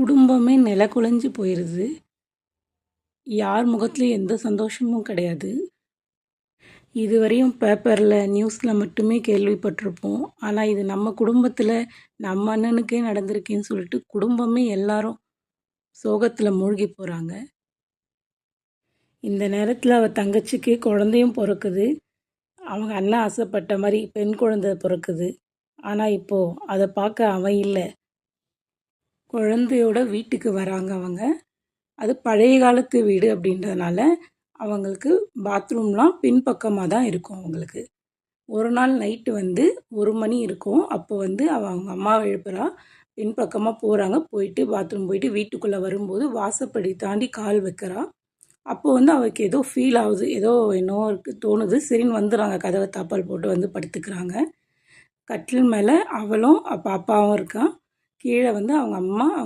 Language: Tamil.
குடும்பமே நில குலைஞ்சு போயிடுது யார் முகத்துலையும் எந்த சந்தோஷமும் கிடையாது. இதுவரையும் பேப்பரில் நியூஸில் மட்டுமே கேள்விப்பட்டிருப்போம். ஆனால் இது நம்ம குடும்பத்தில் நம்ம அண்ணனுக்கே நடந்திருக்கேன்னு சொல்லிட்டு குடும்பமே எல்லாரும் சோகத்தில் மூழ்கி போகிறாங்க இந்த நேரத்தில் அவள் தங்கச்சிக்கு குழந்தையும் பிறக்குது. அவங்க அண்ணன் ஆசைப்பட்ட மாதிரி பெண் குழந்தை பிறக்குது. ஆனால் இப்போது அதை பார்க்க அவன் இல்லை. குழந்தையோட வீட்டுக்கு வராங்க அவங்க. அது பழைய காலத்து வீடு அப்படின்றதுனால அவங்களுக்கு பாத்ரூம்லாம் பின்பக்கமாக தான் இருக்கும் அவங்களுக்கு. ஒரு நாள் நைட்டு வந்து ஒரு மணி இருக்கும். அப்போ வந்து அவங்க அம்மாவை எழுப்புறா. பின்பக்கமாக போகிறாங்க போயிட்டு பாத்ரூம் போயிட்டு வீட்டுக்குள்ளே வரும்போது வாசப்படி தாண்டி கால் வைக்கிறா. அப்போ வந்து அவளுக்கு ஏதோ ஃபீல் ஆகுது. ஏதோ என்னவோ இருக்கு தோணுது. சரின்னு வந்துடுறாங்க. கதவை தாப்பால் போட்டு வந்து படுத்துக்கிறாங்க. கட்டில் மேலே அவளும் பாப்பாவும் இருக்கான் கீழே வந்து அவங்க அம்மா